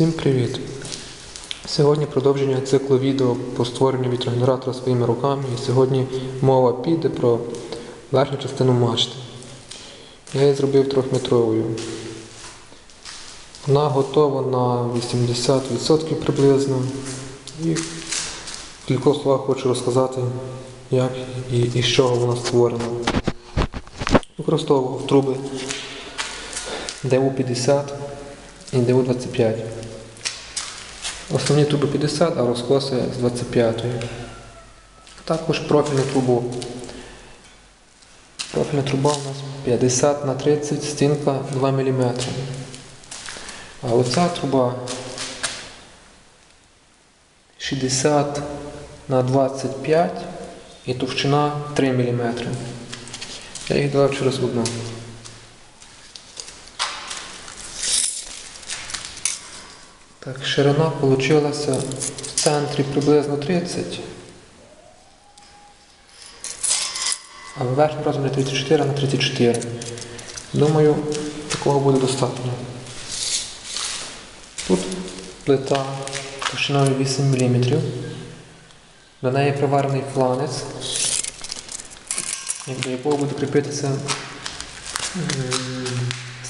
Всім привіт! Сьогодні продовження циклу відео по створенню вітрогенератора своїми руками. І сьогодні мова піде про верхню частину мачти. Я її зробив трьохметровою. Вона готова на 80% приблизно. І в кількох словах хочу розказати, як і, з чого вона створена. Використовував труби ДУ-50 і ДУ-25. Основні труби 50, а розкоси з 25. Також профільну трубу. Профільна труба у нас 50 на 30, стінка 2 мм. А оця труба 60 на 25 і товщина 3 мм. Я їх дав через одну. Так, ширина вийшла в центрі приблизно 30, а в верхньому розмірі 34 на 34. Думаю, такого буде достатньо. Тут плита товщиною 8 мм. До неї приварений фланець, до якого буде кріпитися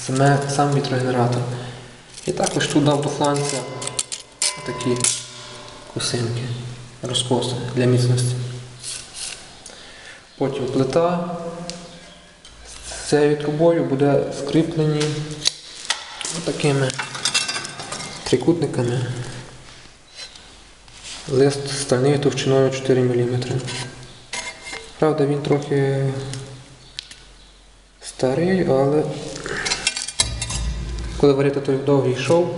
саме, сам вітрогенератор. І також тут дав до фланця такі косинки, розкоси для міцності. Потім плита з цією трубою буде скріплені такими трикутниками. Лист стальний товщиною 4 мм. Правда, він трохи старий, але коли варити той довгий шов,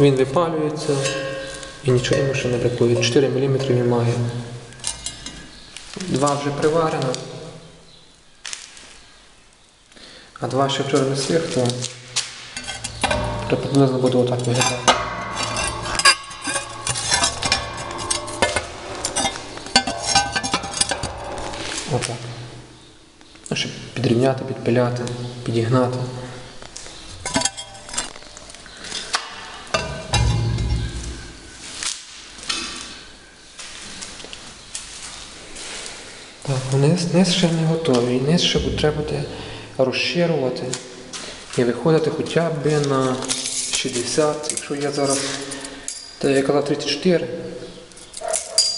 він випалюється і нічого йому ще не бракує. 4 мм він має. Два вже приварено. А два ще вчора не свіг, то приблизно буде отак виглядати. Отак. Ну, щоб підрівняти, підпиляти, підігнати. Так, низ, низ ще не готовий. Низ ще треба буде розширювати і виходити хоча б на 60, якщо я зараз, та я казав 34,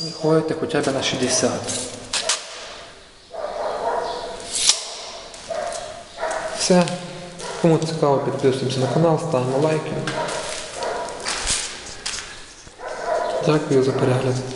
виходити хоча б на 60. Все. Кому цікаво, підписуємося на канал, ставимо лайки. Дякую за перегляд.